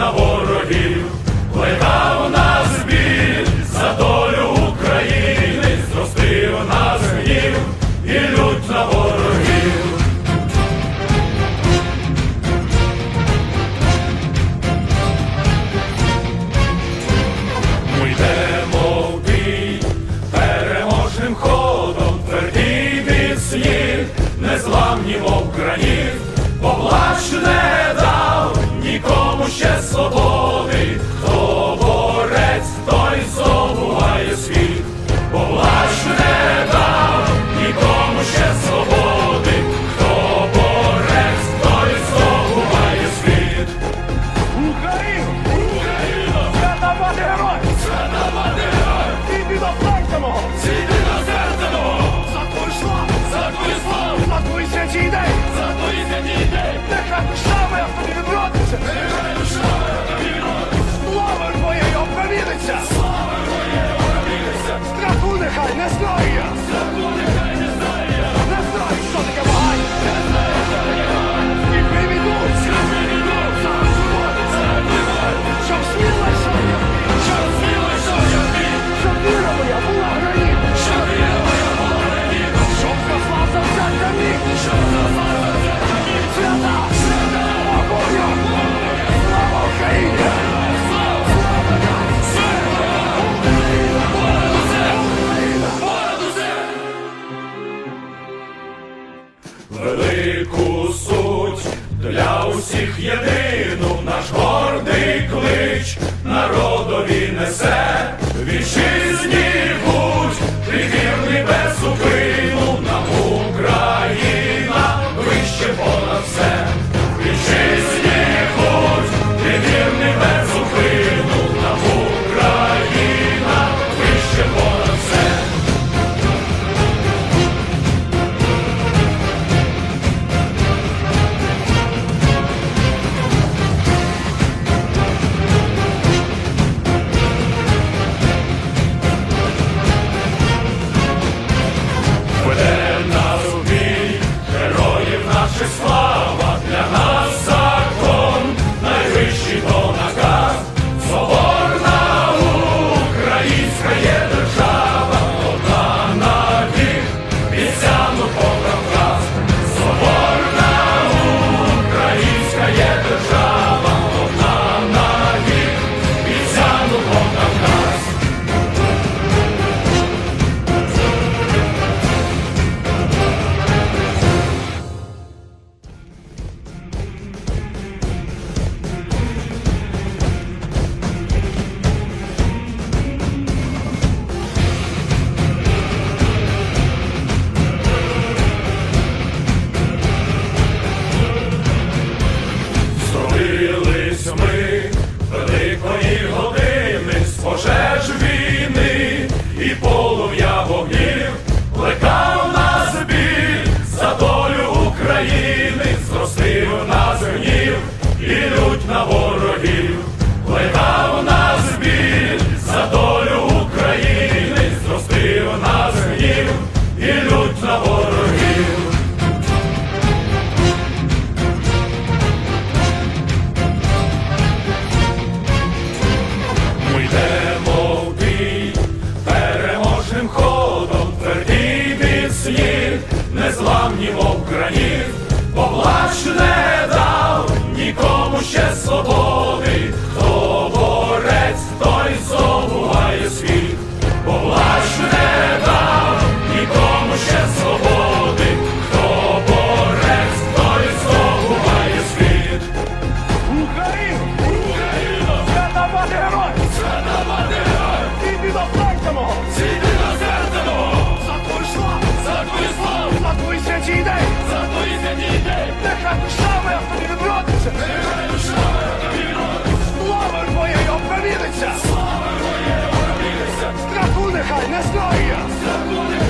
на ворогів, плекав нас біль за долю України, зростив нас гнів і лють на ворогів. Ми йдемо в бій переможним ходом, тверді від слів, незламні мов граніт, поплачне. клич народові несе. Вічі Niechaj nas leje!